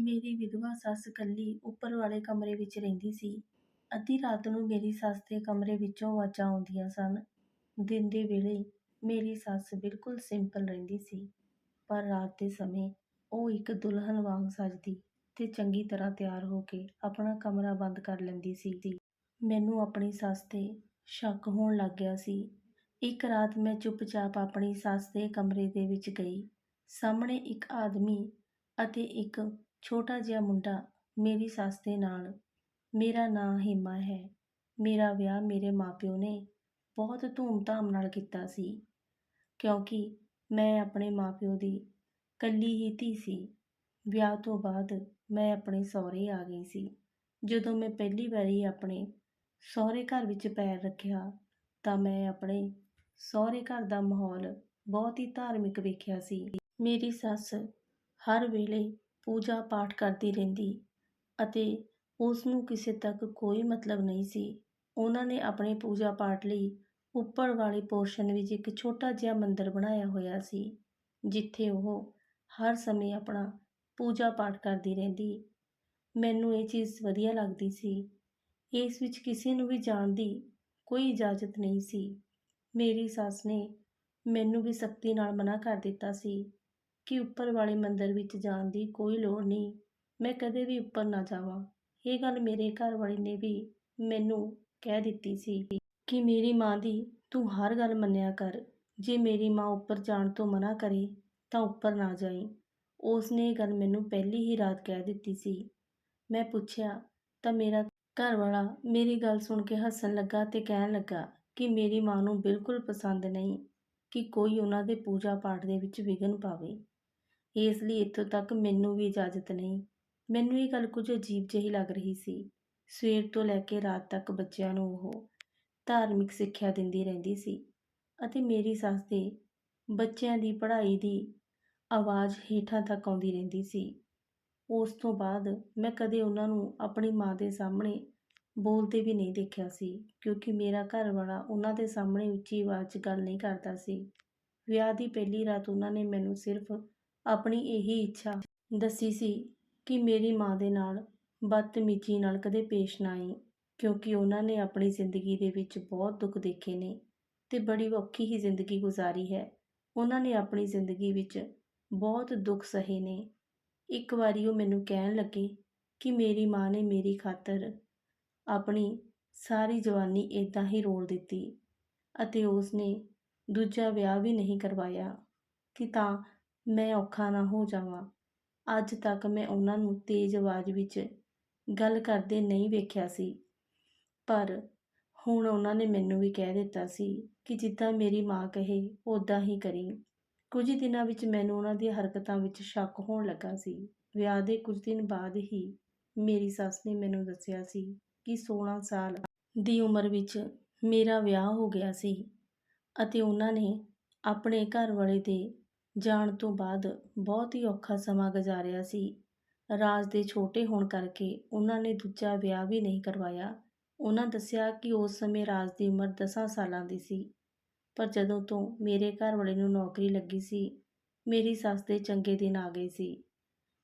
ਮੇਰੀ ਵਿਧਵਾ ਸੱਸ ਇਕੱਲੀ ਉੱਪਰ ਵਾਲੇ ਕਮਰੇ ਵਿੱਚ ਰਹਿੰਦੀ ਸੀ। ਅੱਧੀ ਰਾਤ ਨੂੰ ਮੇਰੀ ਸੱਸ ਦੇ ਕਮਰੇ ਵਿੱਚੋਂ ਆਵਾਜ਼ਾਂ ਆਉਂਦੀਆਂ ਸਨ। ਦਿਨ ਦੇ ਵੇਲੇ ਮੇਰੀ ਸੱਸ ਬਿਲਕੁਲ ਸਿੰਪਲ ਰਹਿੰਦੀ ਸੀ, ਪਰ ਰਾਤ ਦੇ ਸਮੇਂ ਉਹ ਇੱਕ ਦੁਲਹਨ ਵਾਂਗ ਸਜਦੀ ਤੇ ਚੰਗੀ ਤਰ੍ਹਾਂ ਤਿਆਰ ਹੋ ਕੇ ਆਪਣਾ ਕਮਰਾ ਬੰਦ ਕਰ ਲੈਂਦੀ ਸੀ। ਮੈਨੂੰ ਆਪਣੀ ਸੱਸ 'ਤੇ ਸ਼ੱਕ ਹੋਣ ਲੱਗ ਗਿਆ ਸੀ। ਇੱਕ ਰਾਤ ਮੈਂ ਚੁੱਪਚਾਪ ਆਪਣੀ ਸੱਸ ਦੇ ਕਮਰੇ ਦੇ ਵਿੱਚ ਗਈ। ਸਾਹਮਣੇ ਇੱਕ ਆਦਮੀ ਅਤੇ ਇੱਕ ਛੋਟਾ ਜਿਹਾ ਮੁੰਡਾ ਮੇਰੀ ਸੱਸ ਦੇ ਨਾਲ। ਮੇਰਾ ਨਾਂ ਹੀਮਾ ਹੈ। ਮੇਰਾ ਵਿਆਹ ਮੇਰੇ ਮਾਂ-ਪਿਓ ਨੇ ਬਹੁਤ ਧੂਮ-ਧਾਮ ਨਾਲ ਕੀਤਾ ਸੀ, ਕਿਉਂਕਿ ਮੈਂ ਆਪਣੇ ਮਾਂ-ਪਿਓ ਦੀ ਇਕੱਲੀ ਹੀ ਧੀ ਸੀ। ਵਿਆਹ ਤੋਂ ਬਾਅਦ ਮੈਂ ਆਪਣੇ ਸਹੁਰੇ ਆ ਗਈ ਸੀ। ਜਦੋਂ ਮੈਂ ਪਹਿਲੀ ਵਾਰੀ ਆਪਣੇ ਸਹੁਰੇ ਘਰ ਵਿੱਚ ਪੈਰ ਰੱਖਿਆ, ਤਾਂ ਮੈਂ ਆਪਣੇ ਸਹੁਰੇ ਘਰ ਦਾ ਮਾਹੌਲ ਬਹੁਤ ਹੀ ਧਾਰਮਿਕ ਵੇਖਿਆ ਸੀ। ਮੇਰੀ ਸੱਸ ਹਰ ਵੇਲੇ ਪੂਜਾ-ਪਾਠ ਕਰਦੀ ਰਹਿੰਦੀ ਅਤੇ ਉਸ ਨੂੰ ਕਿਸੇ ਤੱਕ ਕੋਈ ਮਤਲਬ ਨਹੀਂ ਸੀ। ਉਹਨਾਂ ਨੇ ਆਪਣੇ ਪੂਜਾ-ਪਾਠ ਲਈ ਉੱਪਰ ਵਾਲੇ ਪੋਰਸ਼ਨ ਵਿੱਚ ਇੱਕ ਛੋਟਾ ਜਿਹਾ ਮੰਦਿਰ ਬਣਾਇਆ ਹੋਇਆ ਸੀ, ਜਿੱਥੇ ਉਹ ਹਰ ਸਮੇਂ ਆਪਣਾ ਪੂਜਾ-ਪਾਠ ਕਰਦੀ ਰਹਿੰਦੀ। ਮੈਨੂੰ ਇਹ ਚੀਜ਼ ਵਧੀਆ ਲੱਗਦੀ ਸੀ। ਇਸ ਵਿੱਚ ਕਿਸੇ ਨੂੰ ਵੀ ਜਾਣ ਦੀ ਕੋਈ ਇਜਾਜ਼ਤ ਨਹੀਂ ਸੀ। ਮੇਰੀ ਸੱਸ ਨੇ ਮੈਨੂੰ ਵੀ ਸਖ਼ਤੀ ਨਾਲ ਮਨਾ ਕਰ ਦਿੱਤਾ ਸੀ ਕਿ ਉੱਪਰ ਵਾਲੇ ਮੰਦਰ ਵਿੱਚ ਜਾਣ ਦੀ ਕੋਈ ਲੋੜ ਨਹੀਂ, ਮੈਂ ਕਦੇ ਵੀ ਉੱਪਰ ਨਾ ਜਾਵਾਂ। ਇਹ ਗੱਲ ਮੇਰੇ ਘਰਵਾਲੇ ਨੇ ਵੀ ਮੈਨੂੰ ਕਹਿ ਦਿੱਤੀ ਸੀ ਕਿ ਮੇਰੀ ਮਾਂ ਦੀ ਤੂੰ ਹਰ ਗੱਲ ਮੰਨਿਆ ਕਰ। ਜੇ ਮੇਰੀ ਮਾਂ ਉੱਪਰ ਜਾਣ ਤੋਂ ਮਨਾ ਕਰੇ ਤਾਂ ਉੱਪਰ ਨਾ ਜਾਈ ਉਸ ਨੇ ਇਹ ਗੱਲ ਮੈਨੂੰ ਪਹਿਲੀ ਹੀ ਰਾਤ ਕਹਿ ਦਿੱਤੀ ਸੀ। ਮੈਂ ਪੁੱਛਿਆ ਤਾਂ ਮੇਰਾ ਘਰ ਵਾਲਾ ਮੇਰੀ ਗੱਲ ਸੁਣ ਕੇ ਹੱਸਣ ਲੱਗਾ ਤੇ ਕਹਿਣ ਲੱਗਾ ਕਿ ਮੇਰੀ ਮਾਂ ਨੂੰ ਬਿਲਕੁਲ ਪਸੰਦ ਨਹੀਂ ਕਿ ਕੋਈ ਉਹਨਾਂ ਦੇ ਪੂਜਾ-ਪਾਠ ਦੇ ਵਿੱਚ ਵਿਘਨ ਪਾਵੇ। ਇਸ ਲਈ ਇੱਥੋਂ ਤੱਕ ਮੈਨੂੰ ਵੀ ਇਜਾਜ਼ਤ ਨਹੀਂ। ਮੈਨੂੰ ਇਹ ਗੱਲ ਕੁਝ ਅਜੀਬ ਜਿਹੀ ਲੱਗ ਰਹੀ ਸੀ। ਸਵੇਰ ਤੋਂ ਲੈ ਕੇ ਰਾਤ ਤੱਕ ਬੱਚਿਆਂ ਨੂੰ ਉਹ ਧਾਰਮਿਕ ਸਿੱਖਿਆ ਦਿੰਦੀ ਰਹਿੰਦੀ ਸੀ ਅਤੇ ਮੇਰੀ ਸੱਸ ਦੇ ਬੱਚਿਆਂ ਦੀ ਪੜ੍ਹਾਈ ਦੀ ਆਵਾਜ਼ ਹੇਠਾਂ ਤੱਕ ਆਉਂਦੀ ਰਹਿੰਦੀ ਸੀ। ਉਸ ਤੋਂ ਬਾਅਦ ਮੈਂ ਕਦੇ ਉਹਨਾਂ ਨੂੰ ਆਪਣੀ ਮਾਂ ਦੇ ਸਾਹਮਣੇ ਬੋਲਦੇ ਵੀ ਨਹੀਂ ਦੇਖਿਆ ਸੀ, ਕਿਉਂਕਿ ਮੇਰਾ ਘਰਵਾਲਾ ਉਹਨਾਂ ਦੇ ਸਾਹਮਣੇ ਉੱਚੀ ਆਵਾਜ਼ 'ਚ ਗੱਲ ਨਹੀਂ ਕਰਦਾ ਸੀ। ਵਿਆਹ ਦੀ ਪਹਿਲੀ ਰਾਤ ਉਹਨਾਂ ਨੇ ਮੈਨੂੰ ਸਿਰਫ਼ ਆਪਣੀ ਇਹੀ ਇੱਛਾ ਦੱਸੀ ਸੀ ਕਿ ਮੇਰੀ ਮਾਂ ਦੇ ਨਾਲ ਬਦਤਮੀਜ਼ੀ ਨਾਲ ਕਦੇ ਪੇਸ਼ ਨਾ ਆਈ, ਕਿਉਂਕਿ ਉਹਨਾਂ ਨੇ ਆਪਣੀ ਜ਼ਿੰਦਗੀ ਦੇ ਵਿੱਚ ਬਹੁਤ ਦੁੱਖ ਦੇਖੇ ਨੇ ਤੇ ਬੜੀ ਔਖੀ ਹੀ ਜ਼ਿੰਦਗੀ ਗੁਜ਼ਾਰੀ ਹੈ। ਉਹਨਾਂ ਨੇ ਆਪਣੀ ਜ਼ਿੰਦਗੀ ਵਿੱਚ ਬਹੁਤ ਦੁੱਖ ਸਹੇ ਨੇ। ਇੱਕ ਵਾਰੀ ਉਹ ਮੈਨੂੰ ਕਹਿਣ ਲੱਗੇ ਕਿ ਮੇਰੀ ਮਾਂ ਨੇ ਮੇਰੀ ਖਾਤਰ ਆਪਣੀ ਸਾਰੀ ਜਵਾਨੀ ਏਦਾਂ ਹੀ ਰੋਲ ਦਿੱਤੀ ਅਤੇ ਉਸ ਨੇ ਦੂਜਾ ਵਿਆਹ ਵੀ ਨਹੀਂ ਕਰਵਾਇਆ, ਕਿ ਤਾਂ ਮੈਂ ਔਖਾ ਨਾ ਹੋ ਜਾਵਾਂ। ਅੱਜ ਤੱਕ ਮੈਂ ਉਹਨਾਂ ਨੂੰ ਤੇਜ਼ ਆਵਾਜ਼ ਵਿੱਚ ਗੱਲ ਕਰਦੇ ਨਹੀਂ ਵੇਖਿਆ ਸੀ, ਪਰ ਹੁਣ ਉਹਨਾਂ ਨੇ ਮੈਨੂੰ ਵੀ ਕਹਿ ਦਿੱਤਾ ਸੀ ਕਿ ਜਿੱਦਾਂ ਮੇਰੀ ਮਾਂ ਕਹੇ ਓਦਾਂ ਹੀ ਕਰੀ ਕੁਝ ਦਿਨਾਂ ਵਿੱਚ ਮੈਨੂੰ ਉਹਨਾਂ ਦੀਆਂ ਹਰਕਤਾਂ ਵਿੱਚ ਸ਼ੱਕ ਹੋਣ ਲੱਗਾ ਸੀ। ਵਿਆਹ ਦੇ ਕੁਝ ਦਿਨ ਬਾਅਦ ਹੀ ਮੇਰੀ ਸੱਸ ਨੇ ਮੈਨੂੰ ਦੱਸਿਆ ਸੀ ਕਿ ਸੋਲ੍ਹਾਂ ਸਾਲ ਦੀ ਉਮਰ ਵਿੱਚ ਮੇਰਾ ਵਿਆਹ ਹੋ ਗਿਆ ਸੀ ਅਤੇ ਉਹਨਾਂ ਨੇ ਆਪਣੇ ਘਰ ਵਾਲੇ ਦੇ ਜਾਣ ਤੋਂ ਬਾਅਦ ਬਹੁਤ ਹੀ ਔਖਾ ਸਮਾਂ ਗੁਜ਼ਾਰਿਆ ਸੀ। ਰਾਜ ਦੇ ਛੋਟੇ ਹੋਣ ਕਰਕੇ ਉਹਨਾਂ ਨੇ ਦੂਜਾ ਵਿਆਹ ਵੀ ਨਹੀਂ ਕਰਵਾਇਆ। ਉਹਨਾਂ ਦੱਸਿਆ ਕਿ ਉਸ ਸਮੇਂ ਰਾਜ ਦੀ ਉਮਰ ਦਸਾਂ ਸਾਲਾਂ ਦੀ ਸੀ, ਪਰ ਜਦੋਂ ਤੋਂ ਮੇਰੇ ਘਰ ਵਾਲੇ ਨੂੰ ਨੌਕਰੀ ਲੱਗੀ ਸੀ, ਮੇਰੀ ਸੱਸ ਦੇ ਚੰਗੇ ਦਿਨ ਆ ਗਏ ਸੀ।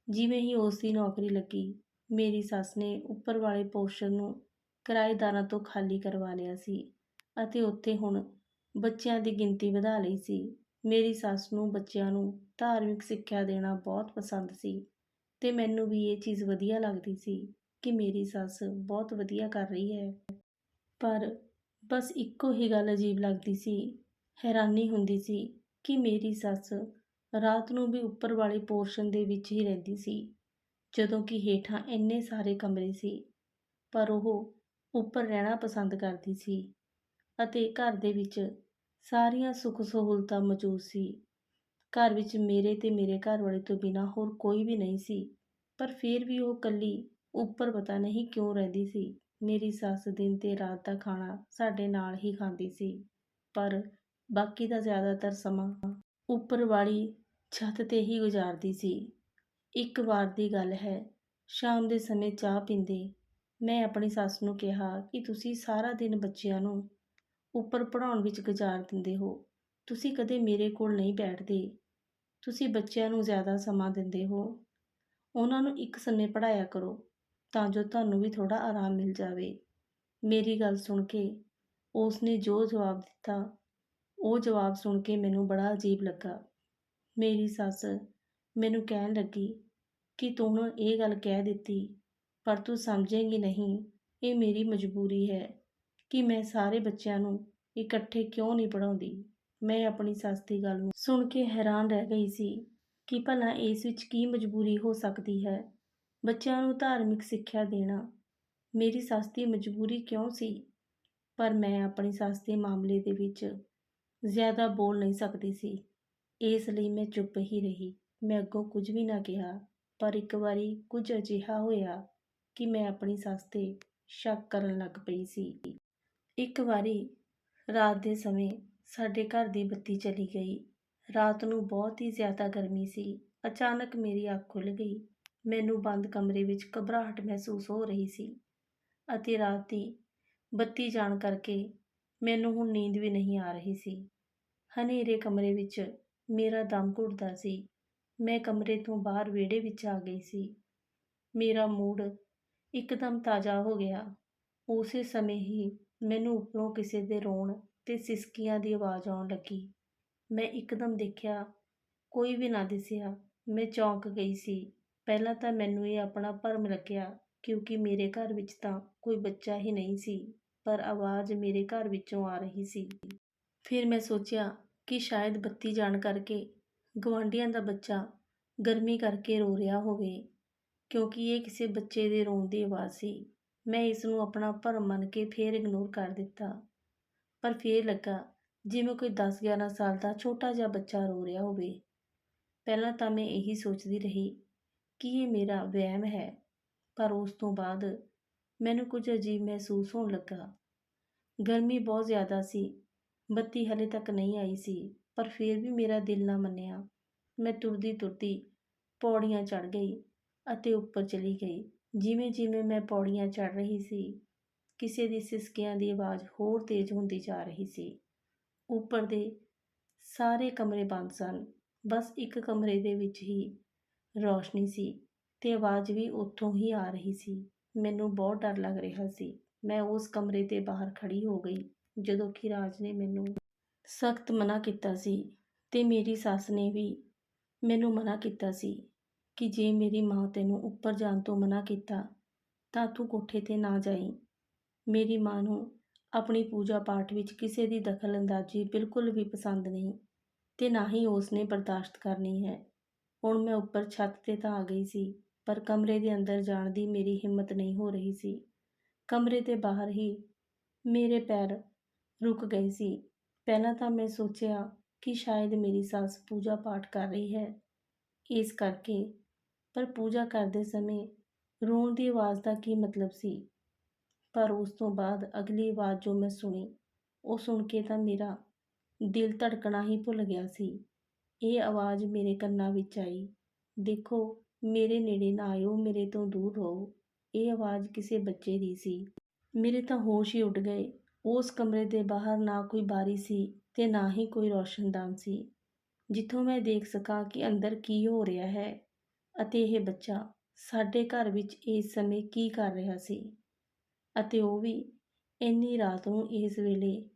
ਜਿਵੇਂ ਹੀ ਉਸ ਦੀ ਨੌਕਰੀ ਲੱਗੀ, ਮੇਰੀ ਸੱਸ ਨੇ ਉੱਪਰ ਵਾਲੇ ਪੋਰਸ਼ਨ ਨੂੰ ਕਿਰਾਏਦਾਰਾਂ ਤੋਂ ਖਾਲੀ ਕਰਵਾ ਲਿਆ ਸੀ ਅਤੇ ਉੱਥੇ ਹੁਣ ਬੱਚਿਆਂ ਦੀ ਗਿਣਤੀ ਵਧਾ ਲਈ ਸੀ। ਮੇਰੀ ਸੱਸ ਨੂੰ ਬੱਚਿਆਂ ਨੂੰ ਧਾਰਮਿਕ ਸਿੱਖਿਆ ਦੇਣਾ ਬਹੁਤ ਪਸੰਦ ਸੀ ਅਤੇ ਮੈਨੂੰ ਵੀ ਇਹ ਚੀਜ਼ ਵਧੀਆ ਲੱਗਦੀ ਸੀ ਕਿ ਮੇਰੀ ਸੱਸ ਬਹੁਤ ਵਧੀਆ ਕਰ ਰਹੀ ਹੈ। ਪਰ ਬਸ ਇੱਕੋ ਹੀ ਗੱਲ ਅਜੀਬ ਲੱਗਦੀ ਸੀ। ਹੈਰਾਨੀ ਹੁੰਦੀ ਸੀ ਕਿ ਮੇਰੀ ਸੱਸ ਰਾਤ ਨੂੰ ਵੀ ਉੱਪਰ ਵਾਲੇ ਪੋਰਸ਼ਨ ਦੇ ਵਿੱਚ ਹੀ ਰਹਿੰਦੀ ਸੀ, ਜਦੋਂ ਕਿ ਹੇਠਾਂ ਇੰਨੇ ਸਾਰੇ ਕਮਰੇ ਸੀ, ਪਰ ਉਹ ਉੱਪਰ ਰਹਿਣਾ ਪਸੰਦ ਕਰਦੀ ਸੀ ਅਤੇ ਘਰ ਦੇ ਵਿੱਚ ਸਾਰੀਆਂ ਸੁੱਖ-ਸਹੂਲਤਾਂ ਮੌਜੂਦ ਸੀ। ਘਰ ਵਿੱਚ ਮੇਰੇ ਤੇ ਮੇਰੇ ਘਰ ਵਾਲੇ ਤੋਂ ਬਿਨਾਂ ਹੋਰ ਕੋਈ ਵੀ ਨਹੀਂ ਸੀ, ਪਰ ਫਿਰ ਵੀ ਉਹ ਇਕੱਲੀ ਉੱਪਰ ਪਤਾ ਨਹੀਂ ਕਿਉਂ ਰਹਿੰਦੀ ਸੀ। ਮੇਰੀ ਸੱਸ ਦਿਨ ਤੇ ਰਾਤ ਦਾ ਖਾਣਾ ਸਾਡੇ ਨਾਲ ਹੀ ਖਾਂਦੀ ਸੀ, ਪਰ ਬਾਕੀ ਦਾ ਜ਼ਿਆਦਾਤਰ ਸਮਾਂ ਉੱਪਰ ਵਾਲੀ ਛੱਤ 'ਤੇ ਹੀ ਗੁਜ਼ਾਰਦੀ ਸੀ। ਇੱਕ ਵਾਰ ਦੀ ਗੱਲ ਹੈ, ਸ਼ਾਮ ਦੇ ਸਮੇਂ ਚਾਹ ਪੀਂਦੇ ਮੈਂ ਆਪਣੀ ਸੱਸ ਨੂੰ ਕਿਹਾ ਕਿ ਤੁਸੀਂ ਸਾਰਾ ਦਿਨ ਬੱਚਿਆਂ ਨੂੰ ਉੱਪਰ ਪੜ੍ਹਾਉਣ ਵਿੱਚ ਗੁਜ਼ਾਰ ਦਿੰਦੇ ਹੋ, ਤੁਸੀਂ ਕਦੇ ਮੇਰੇ ਕੋਲ ਨਹੀਂ ਬੈਠਦੇ। ਤੁਸੀਂ ਬੱਚਿਆਂ ਨੂੰ ਜ਼ਿਆਦਾ ਸਮਾਂ ਦਿੰਦੇ ਹੋ। ਉਹਨਾਂ ਨੂੰ ਇੱਕ ਸਮੇਂ ਪੜ੍ਹਾਇਆ ਕਰੋ ਤਾਂ ਜੋ ਤੁਹਾਨੂੰ ਵੀ ਥੋੜ੍ਹਾ ਆਰਾਮ ਮਿਲ ਜਾਵੇ। ਮੇਰੀ ਗੱਲ ਸੁਣ ਕੇ ਉਸ ਨੇ ਜੋ ਜਵਾਬ ਦਿੱਤਾ ਉਹ ਜਵਾਬ ਸੁਣ ਕੇ ਮੈਨੂੰ ਬੜਾ ਅਜੀਬ ਲੱਗਾ। ਮੇਰੀ ਸੱਸ ਮੈਨੂੰ ਕਹਿਣ ਲੱਗੀ ਕਿ ਤੂੰ ਹੁਣ ਇਹ ਗੱਲ ਕਹਿ ਦਿੱਤੀ ਪਰ ਤੂੰ ਸਮਝੇਂਗੀ ਨਹੀਂ। ਇਹ ਮੇਰੀ ਮਜਬੂਰੀ ਹੈ। ਕਿ ਮੈਂ ਸਾਰੇ ਬੱਚਿਆਂ ਨੂੰ ਇਕੱਠੇ ਕਿਉਂ ਨਹੀਂ ਪੜ੍ਹਾਉਂਦੀ? ਮੈਂ ਆਪਣੀ ਸੱਸ ਦੀ ਗੱਲ ਨੂੰ ਸੁਣ ਕੇ ਹੈਰਾਨ ਰਹਿ ਗਈ ਸੀ ਕਿ ਭਲਾ ਇਸ ਵਿੱਚ ਕੀ ਮਜਬੂਰੀ ਹੋ ਸਕਦੀ ਹੈ? ਬੱਚਿਆਂ ਨੂੰ ਧਾਰਮਿਕ ਸਿੱਖਿਆ ਦੇਣਾ ਮੇਰੀ ਸੱਸ ਦੀ ਮਜਬੂਰੀ ਕਿਉਂ ਸੀ? ਪਰ ਮੈਂ ਆਪਣੀ ਸੱਸ ਦੇ ਮਾਮਲੇ ਦੇ ਵਿੱਚ ਜ਼ਿਆਦਾ ਬੋਲ ਨਹੀਂ ਸਕਦੀ ਸੀ। ਇਸ ਲਈ ਮੈਂ ਚੁੱਪ ਹੀ ਰਹੀ। ਮੈਂ ਅੱਗੋਂ ਕੁਝ ਵੀ ਨਾ ਕਿਹਾ, ਪਰ ਇੱਕ ਵਾਰੀ ਕੁਝ ਅਜਿਹਾ ਹੋਇਆ ਕਿ ਮੈਂ ਆਪਣੀ ਸੱਸ ਤੇ ਸ਼ੱਕ ਕਰਨ ਲੱਗ ਪਈ ਸੀ। ਇੱਕ ਵਾਰੀ ਰਾਤ ਦੇ ਸਮੇਂ ਸਾਡੇ ਘਰ ਦੀ ਬੱਤੀ ਚਲੀ ਗਈ। ਰਾਤ ਨੂੰ ਬਹੁਤ ਹੀ ਜ਼ਿਆਦਾ ਗਰਮੀ ਸੀ। ਅਚਾਨਕ ਮੇਰੀ ਅੱਖ ਖੁੱਲ ਗਈ। ਮੈਨੂੰ ਬੰਦ ਕਮਰੇ ਵਿੱਚ ਘਬਰਾਹਟ ਮਹਿਸੂਸ ਹੋ ਰਹੀ ਸੀ ਅਤੇ ਰਾਤ ਦੀ ਬੱਤੀ ਜਾਣ ਕਰਕੇ ਮੈਨੂੰ ਹੁਣ ਨੀਂਦ ਵੀ ਨਹੀਂ ਆ ਰਹੀ ਸੀ। ਹਨੇਰੇ ਕਮਰੇ ਵਿੱਚ ਮੇਰਾ ਦਮ ਘੁੱਟਦਾ ਸੀ। ਮੈਂ ਕਮਰੇ ਤੋਂ ਬਾਹਰ ਵਿਹੜੇ ਵਿੱਚ ਆ ਗਈ ਸੀ। ਮੇਰਾ ਮੂਡ ਇੱਕਦਮ ਤਾਜ਼ਾ ਹੋ ਗਿਆ। ਉਸੇ ਸਮੇਂ ਹੀ ਮੈਨੂੰ ਉੱਪਰੋਂ ਕਿਸੇ ਦੇ ਰੋਣ ਤੇ ਸਿਸਕੀਆਂ ਦੀ ਆਵਾਜ਼ ਆਉਣ ਲੱਗੀ। ਮੈਂ ਇੱਕਦਮ ਦੇਖਿਆ, ਕੋਈ ਵੀ ਨਾ ਦਿਸਿਆ। ਮੈਂ ਚੌਂਕ ਗਈ ਸੀ। ਪਹਿਲਾਂ ਤਾਂ ਮੈਨੂੰ ਇਹ ਆਪਣਾ ਭਰਮ ਲੱਗਿਆ, ਕਿਉਂਕਿ ਮੇਰੇ ਘਰ ਵਿੱਚ ਤਾਂ ਕੋਈ ਬੱਚਾ ਹੀ ਨਹੀਂ ਸੀ, ਪਰ ਆਵਾਜ਼ ਮੇਰੇ ਘਰ ਵਿੱਚੋਂ ਆ ਰਹੀ ਸੀ। ਫਿਰ ਮੈਂ ਸੋਚਿਆ ਕਿ ਸ਼ਾਇਦ ਬੱਤੀ ਜਾਣ ਕਰਕੇ ਗਵਾਂਢੀਆਂ ਦਾ ਬੱਚਾ ਗਰਮੀ ਕਰਕੇ ਰੋ ਰਿਹਾ ਹੋਵੇ, ਕਿਉਂਕਿ ਇਹ ਕਿਸੇ ਬੱਚੇ ਦੇ ਰੋਣ ਦੀ ਆਵਾਜ਼ ਸੀ। ਮੈਂ ਇਸ ਨੂੰ ਆਪਣਾ ਭਰਮ ਮੰਨ ਕੇ ਫੇਰ ਇਗਨੋਰ ਕਰ ਦਿੱਤਾ। ਪਰ ਫੇਰ ਲੱਗਾ, ਜਿਵੇਂ ਕੋਈ 10-11 ਸਾਲ ਦਾ ਛੋਟਾ ਜਿਹਾ ਬੱਚਾ ਰੋ ਰਿਹਾ ਹੋਵੇ। ਪਹਿਲਾਂ ਤਾਂ ਮੈਂ ਇਹੀ ਸੋਚਦੀ ਰਹੀ ਕਿ ਇਹ ਮੇਰਾ ਵਹਿਮ ਹੈ, ਪਰ ਉਸ ਤੋਂ ਬਾਅਦ ਮੈਨੂੰ ਕੁਝ ਅਜੀਬ ਮਹਿਸੂਸ ਹੋਣ ਲੱਗਾ। ਗਰਮੀ ਬਹੁਤ ਜ਼ਿਆਦਾ ਸੀ, ਬੱਤੀ ਹਲੇ ਤੱਕ ਨਹੀਂ ਆਈ ਸੀ, ਪਰ ਫਿਰ ਵੀ ਮੇਰਾ ਦਿਲ ਨਾ ਮੰਨਿਆ। ਮੈਂ ਤੁਰਦੀ ਤੁਰਦੀ ਪੌੜੀਆਂ ਚੜ੍ਹ ਗਈ ਅਤੇ ਉੱਪਰ ਚਲੀ ਗਈ। ਜਿਵੇਂ ਜਿਵੇਂ ਮੈਂ ਪੌੜੀਆਂ ਚੜ੍ਹ ਰਹੀ ਸੀ, ਕਿਸੇ ਦੀ ਸਿਸਕਿਆਂ ਦੀ ਆਵਾਜ਼ ਹੋਰ ਤੇਜ਼ ਹੁੰਦੀ ਜਾ ਰਹੀ ਸੀ। ਉੱਪਰ ਦੇ ਸਾਰੇ ਕਮਰੇ ਬੰਦ ਸਨ। ਬਸ ਇੱਕ ਕਮਰੇ ਦੇ ਵਿੱਚ ਹੀ ਰੌਸ਼ਨੀ ਸੀ ਤੇ ਆਵਾਜ਼ ਵੀ ਉੱਥੋਂ ਹੀ ਆ ਰਹੀ ਸੀ। ਮੈਨੂੰ ਬਹੁਤ ਡਰ ਲੱਗ ਰਿਹਾ ਸੀ। ਮੈਂ ਉਸ ਕਮਰੇ ਦੇ ਬਾਹਰ ਖੜੀ ਹੋ ਗਈ, ਜਦੋਂ ਕਿ ਰਾਜ ਨੇ ਮੈਨੂੰ ਸਖਤ ਮਨਾ ਕੀਤਾ ਸੀ ਤੇ ਮੇਰੀ ਸੱਸ ਨੇ ਵੀ ਮੈਨੂੰ ਮਨਾ ਕੀਤਾ ਸੀ। ਕਿ ਜੇ ਮੇਰੀ ਮਾਂ ਤੈਨੂੰ ਉੱਪਰ ਜਾਣ ਤੋਂ ਮਨਾ ਕੀਤਾ, ਤਾਂ ਤੂੰ ਕੋਠੇ ਤੇ ਨਾ ਜਾਈਂ। ਮੇਰੀ ਮਾਂ ਨੂੰ ਆਪਣੀ ਪੂਜਾ ਪਾਠ ਵਿੱਚ ਕਿਸੇ ਦੀ ਦਖਲ ਅੰਦਾਜ਼ੀ ਬਿਲਕੁਲ ਵੀ ਪਸੰਦ ਨਹੀਂ ਤੇ ਨਾ ਹੀ ਉਸ ਨੇ ਬਰਦਾਸ਼ਤ ਕਰਨੀ ਹੈ। ਹੁਣ ਮੈਂ ਉੱਪਰ ਛੱਤ ਤੇ ਤਾਂ ਆ ਗਈ ਸੀ, ਪਰ ਕਮਰੇ ਦੇ ਅੰਦਰ ਜਾਣ ਦੀ ਮੇਰੀ ਹਿੰਮਤ ਨਹੀਂ ਹੋ ਰਹੀ ਸੀ। ਕਮਰੇ ਦੇ ਬਾਹਰ ਹੀ ਮੇਰੇ ਪੈਰ ਰੁਕ ਗਏ ਸੀ। ਪਹਿਲਾਂ ਤਾਂ ਮੈਂ ਸੋਚਿਆ ਕਿ ਸ਼ਾਇਦ ਮੇਰੀ ਸੱਸ ਪੂਜਾ ਪਾਠ ਕਰ ਰਹੀ ਹੈ। ਇਸ ਕਰਕੇ ਪਰ ਪੂਜਾ ਕਰਦੇ ਸਮੇਂ ਰੋਣ ਦੀ ਆਵਾਜ਼ ਦਾ ਕੀ ਮਤਲਬ ਸੀ? ਪਰ ਉਸ ਤੋਂ ਬਾਅਦ ਅਗਲੀ ਆਵਾਜ਼ ਜੋ ਮੈਂ ਸੁਣੀ, ਉਹ ਸੁਣ ਕੇ ਤਾਂ ਮੇਰਾ ਦਿਲ ਧੜਕਣਾ ਹੀ ਭੁੱਲ ਗਿਆ ਸੀ। ਇਹ ਆਵਾਜ਼ ਮੇਰੇ ਕੰਨਾਂ ਵਿੱਚ ਆਈ। ਦੇਖੋ, ਮੇਰੇ ਨੇੜੇ ਨਾ ਆਇਓ, ਮੇਰੇ ਤੋਂ ਦੂਰ ਰਹੋ। ਇਹ ਆਵਾਜ਼ ਕਿਸੇ ਬੱਚੇ ਦੀ ਸੀ। ਮੇਰੇ ਤਾਂ ਹੋਸ਼ ਹੀ ਉੱਡ ਗਏ। ਉਸ ਕਮਰੇ ਦੇ ਬਾਹਰ ਨਾ ਕੋਈ ਬਾਰੀ ਸੀ ਤੇ ਨਾ ਹੀ ਕੋਈ ਰੋਸ਼ਨਦਾਨ ਸੀ। ਜਿੱਥੋਂ ਮੈਂ ਦੇਖ ਸਕਾਂ ਕਿ ਅੰਦਰ ਕੀ ਹੋ ਰਿਹਾ ਹੈ। ਅਤੇ ਇਹ ਬੱਚਾ ਸਾਡੇ ਘਰ ਵਿੱਚ ਇਸ ਸਮੇਂ ਕੀ ਕਰ ਰਿਹਾ ਸੀ? ਅਤੇ ਉਹ ਵੀ ਇੰਨੀ ਰਾਤ ਨੂੰ ਇਸ ਵੇਲੇ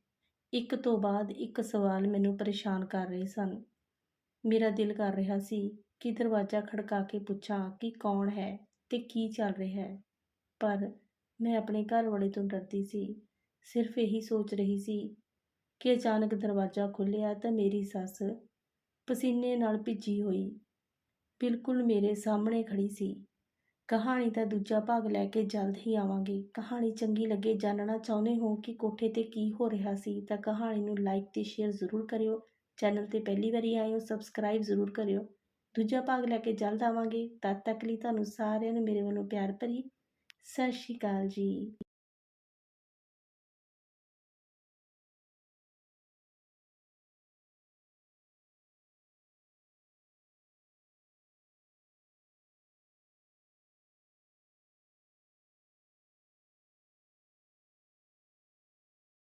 ਇੱਕ ਤੋਂ ਬਾਅਦ ਇੱਕ ਸਵਾਲ ਮੈਨੂੰ ਪਰੇਸ਼ਾਨ ਕਰ ਰਹੇ ਸਨ। ਮੇਰਾ ਦਿਲ ਕਰ ਰਿਹਾ ਸੀ ਕਿ ਦਰਵਾਜ਼ਾ ਖੜਕਾ ਕੇ ਪੁੱਛਾਂ ਕਿ ਕੌਣ ਹੈ ਤੇ ਕੀ ਚੱਲ ਰਿਹਾ ਹੈ। ਪਰ ਮੈਂ ਆਪਣੇ ਘਰ ਵਾਲੇ ਤੋਂ ਡਰਦੀ ਸੀ। ਸਿਰਫ ਇਹੀ ਸੋਚ ਰਹੀ ਸੀ ਕਿ ਅਚਾਨਕ ਦਰਵਾਜ਼ਾ ਖੁੱਲਿਆ ਤਾਂ ਮੇਰੀ ਸੱਸ ਪਸੀਨੇ ਨਾਲ ਭਿੱਜੀ ਹੋਈ ਬਿਲਕੁਲ ਮੇਰੇ ਸਾਹਮਣੇ ਖੜੀ ਸੀ। ਕਹਾਣੀ ਦਾ ਦੂਜਾ ਭਾਗ ਲੈ ਕੇ ਜਲਦ ਹੀ ਆਵਾਂਗੇ। ਕਹਾਣੀ ਚੰਗੀ ਲੱਗੇ ਜਾਣਨਾ ਚਾਹੁੰਦੇ ਹੋ ਕਿ ਕੋਠੇ ਤੇ ਕੀ ਹੋ ਰਿਹਾ ਸੀ ਤਾਂ ਕਹਾਣੀ ਨੂੰ ਲਾਈਕ ਤੇ ਸ਼ੇਅਰ ਜ਼ਰੂਰ ਕਰਿਓ। ਚੈਨਲ ਤੇ ਪਹਿਲੀ ਵਾਰੀ ਆਏ ਹੋ ਸਬਸਕ੍ਰਾਈਬ ਜ਼ਰੂਰ ਕਰਿਓ। ਦੂਜਾ ਭਾਗ ਲੈ ਕੇ ਜਲਦ ਆਵਾਂਗੇ। ਤਦ ਤੱਕ ਲਈ ਤੁਹਾਨੂੰ ਸਾਰਿਆਂ ਨੂੰ ਮੇਰੇ ਵੱਲੋਂ ਪਿਆਰ ਭਰੀ। ਸਤਿ ਸ਼੍ਰੀ ਅਕਾਲ ਜੀ।